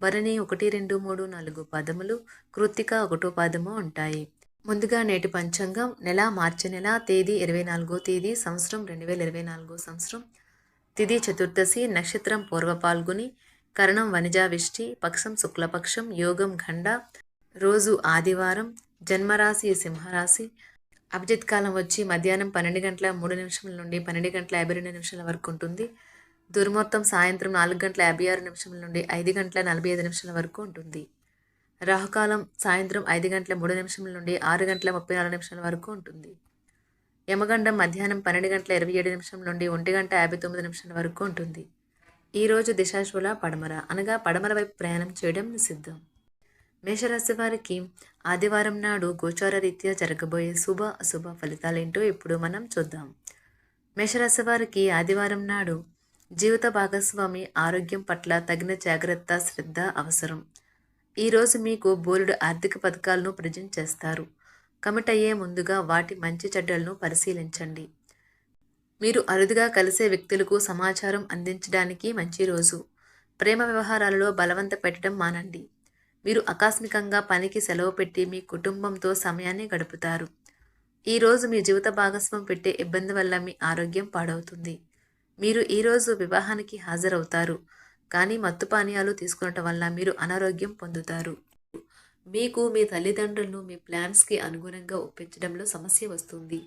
భరణి ఒకటి రెండు మూడు నాలుగు పదములు కృత్తిక ఒకటో పదము ఉంటాయి. ముందుగా నేటి పంచాంగం నెల మార్చి నెల తేదీ ఇరవై నాలుగో తేదీ సంవత్సరం రెండు వేల ఇరవై నాలుగో సంవత్సరం. తిథి చతుర్దశి నక్షత్రం పూర్వ పాల్గొని కరణం వనిజావిష్టి పక్షం శుక్లపక్షం యోగం ఖండ రోజు ఆదివారం జన్మరాశి సింహరాశి. అభిజిత్ కాలం వచ్చి మధ్యాహ్నం పన్నెండు గంటల మూడు నిమిషముల నుండి పన్నెండు గంటల యాభై రెండు నిమిషాల వరకు ఉంటుంది. దుర్మొత్తం సాయంత్రం నాలుగు గంటల యాభై ఆరు నిమిషముల నుండి ఐదు గంటల నలభై ఐదు నిమిషాల వరకు ఉంటుంది. రాహుకాలం సాయంత్రం ఐదు గంటల మూడు నిమిషముల నుండి ఆరు గంటల ముప్పై నాలుగు నిమిషాల వరకు ఉంటుంది. యమగండం మధ్యాహ్నం పన్నెండు గంటల ఇరవై ఏడు నిమిషం నుండి ఒంటి గంట యాభై తొమ్మిది నిమిషాల వరకు ఉంటుంది. ఈరోజు దిశాశూల పడమర అనగా పడమర వైపు ప్రయాణం చేయడం నిషిద్ధం. మేషరాశి వారికి ఆదివారం నాడు గోచార రీత్యా జరగబోయే శుభ అశుభ ఫలితాలేంటో ఇప్పుడు మనం చూద్దాం. మేషరాశి వారికి ఆదివారం నాడు జీవిత భాగస్వామి ఆరోగ్యం పట్ల తగిన జాగ్రత్త శ్రద్ధ అవసరం. ఈరోజు మీకు బోలుడు ఆర్థిక పథకాలను ప్రజెంట్ చేస్తారు. కమిట్ అయ్యే ముందుగా వాటి మంచి చెడ్డలను పరిశీలించండి. మీరు అరుదుగా కలిసే వ్యక్తులకు సమాచారం అందించడానికి మంచి రోజు. ప్రేమ వ్యవహారాలలో బలవంత పెట్టడం మానండి. మీరు ఆకస్మికంగా పనికి సెలవు పెట్టి మీ కుటుంబంతో సమయాన్ని గడుపుతారు. ఈరోజు మీ జీవిత భాగస్వామి పెట్టే ఇబ్బంది వల్ల మీ ఆరోగ్యం పాడవుతుంది. మీరు ఈరోజు వివాహానికి హాజరవుతారు. కానీ మత్తు పానీయాలు తీసుకునటం వల్ల మీరు అనారోగ్యం పొందుతారు. మీకు మీ తల్లిదండ్రులను మీ ప్లాన్స్కి అనుగుణంగా ఒప్పించడంలో సమస్య వస్తుంది.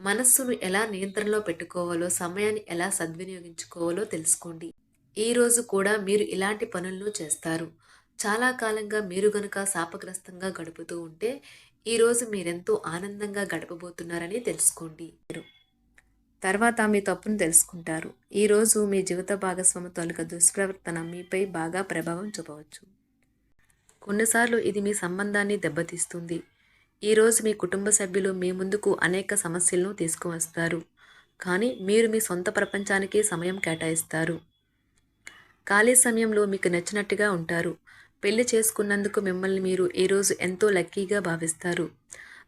మనస్సును ఎలా నియంత్రణలో పెట్టుకోవాలో సమయాన్ని ఎలా సద్వినియోగించుకోవాలో తెలుసుకోండి. ఈ రోజు కూడా మీరు ఇలాంటి పనులను చేస్తారు. చాలా కాలంగా మీరు గనుక శాపగ్రస్తంగా గడుపుతూ ఉంటే ఈరోజు మీరెంతో ఆనందంగా గడపబోతున్నారని తెలుసుకోండి. తర్వాత మీ తప్పును తెలుసుకుంటారు. ఈరోజు మీ జీవిత భాగస్వామి తొలగ దుష్ప్రవర్తన మీపై బాగా ప్రభావం చూపవచ్చు. కొన్నిసార్లు ఇది మీ సంబంధాన్ని దెబ్బతీస్తుంది. ఈరోజు మీ కుటుంబ సభ్యులు మీ ముందుకు అనేక సమస్యలను తీసుకువస్తారు. కానీ మీరు మీ సొంత ప్రపంచానికి సమయం కేటాయిస్తారు. ఖాళీ సమయంలో మీకు నచ్చినట్టుగా ఉంటారు. పెళ్ళి చేసుకున్నందుకు మిమ్మల్ని మీరు ఈరోజు ఎంతో లక్కీగా భావిస్తారు.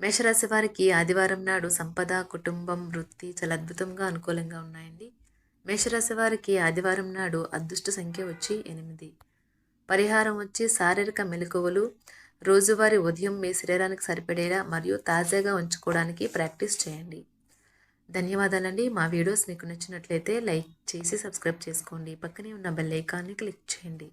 మేషరాశి వారికి ఆదివారం నాడు సంపద కుటుంబం వృత్తి చాలా అద్భుతంగా అనుకూలంగా ఉన్నాయండి. మేషరాశి వారికి ఆదివారం నాడు అదృష్ట సంఖ్య వచ్చి ఎనిమిది. పరిహారం వచ్చి శారీరక మెలకువలు రోజువారీ ఉదయం మీ శరీరానికి సరిపడేలా మరియు తాజాగా ఉంచుకోవడానికి ప్రాక్టీస్ చేయండి. ధన్యవాదాలండి. మా వీడియోస్ మీకు నచ్చినట్లయితే లైక్ చేసి సబ్స్క్రైబ్ చేసుకోండి. పక్కనే ఉన్న బెల్ ఐకాన్ని క్లిక్ చేయండి.